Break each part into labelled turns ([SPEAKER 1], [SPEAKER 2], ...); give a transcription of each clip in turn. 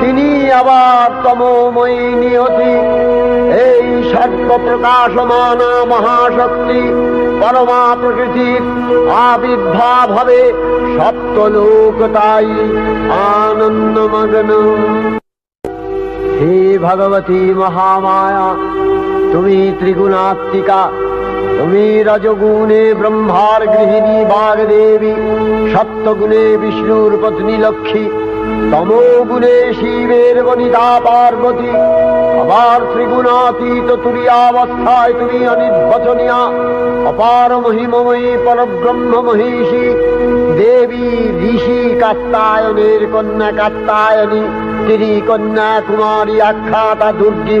[SPEAKER 1] তিনি আবার তমোময়ী নিয়তি এই সর্ব প্রকাশমানা মহাশক্তি পরমা প্রকৃতির আবির্ভাব হবে সপ্তলোক তাই আনন্দমগ্ন। হে ভগবতী মহামায়া, তুমি ত্রিগুণাত্মিকা, তুমি রজগুণে ব্রহ্মার গৃহিণী বাগদেবী, সপ্তগুণে বিষ্ণুর পত্নী লক্ষ্মী তমোগুণে শিবের বনিতা পার্বতী, আবার ত্রিগুণাতীত তুরিয়াবস্থায় তুমি অনির্বচনীয়া, অপার মহিমময়ী পরব্রহ্ম মহিষী, দেবী ঋষি কাত্তায়নের কন্যা কাত্তায়নী তিনি কন্যা কুমারী আখ্যাতা দুর্গী।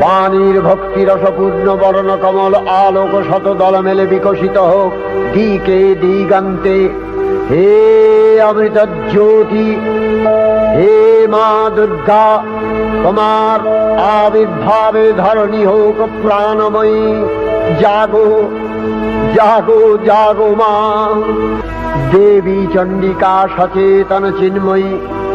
[SPEAKER 1] বাণীর ভক্তি রসপূর্ণ বর্ণ কমল আলোক শত দল মেলে বিকশিত হোক। দিকে দিগান্তে হে অমৃত জ্যোতি, হে মা দুর্গা, তোমার আবির্ভাবে ধরণী হোক প্রাণময়ী। জাগো জাগো জাগো মা। দেবী চণ্ডিকা সচেতন চিন্ময়ী।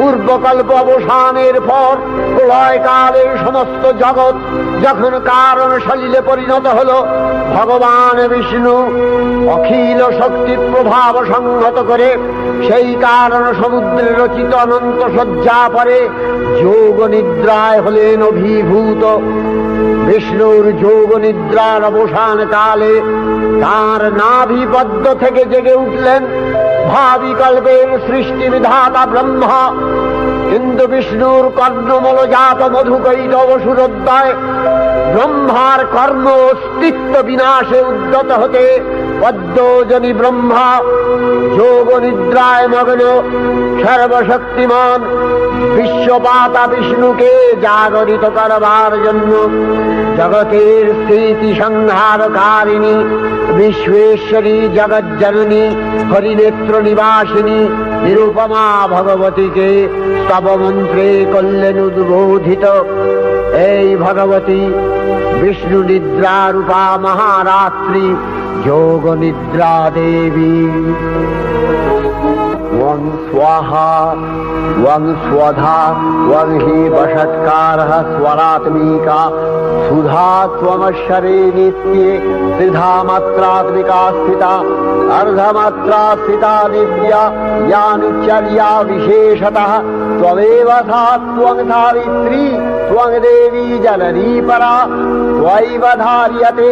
[SPEAKER 1] পূর্বকল্প অবসানের পর প্রলয়কালে সমস্ত জগৎ যখন কারণ সলিলে পরিণত হল, ভগবান বিষ্ণু অখিল শক্তি প্রভাব সংহত করে সেই কারণ সমুদ্রে রচিত অনন্ত শয্যা পরে যোগ নিদ্রায় হলেন অভিভূত। বিষ্ণুর যোগ নিদ্রার অবসান কালে তার নাভিবদ্ধ থেকে জেগে উঠলেন ভাবিকল্পের সৃষ্টি বিধাতা ব্রহ্মা। কিন্তু বিষ্ণুর কর্ণমল জাত মধুকৈত অসুরোদ্দয় ব্রহ্মার কর্ম অস্তিত্ব বিনাশে উদ্যত হতে পদ্মজনী ব্রহ্মা, যোগ নিদ্রায় মগ্ন, সর্বশক্তিমান, বিশ্বপাতা বিষ্ণুকে জাগরিত করবার জন্য জগতের স্থিতি সংহারকারিণী, বিশ্বেশ্বরী জগজ্জননী, হরিনেত্র নিবাসিনী, নিরুপমা ভগবতীকে স্তব মন্ত্রে করলেন উদ্বোধিত। এই ভগবতী বিষ্ণু নিদ্রা রূপা মহারাত্রি যোগ নিদ্রা দেবী त्वं स्वाहा, त्वं स्वधा, त्वं हि वषट्कारः स्वरात्मिका, सुधा त्वमक्षरे नित्ये त्रिधा मात्रात्मिका स्थिता, अर्धमात्रा स्थिता दिव्या यानुचर्या विशेषतः, त्वमेव सा त्वं धारित्री, त्वं देवी जननी परा त्वैव धार्यते।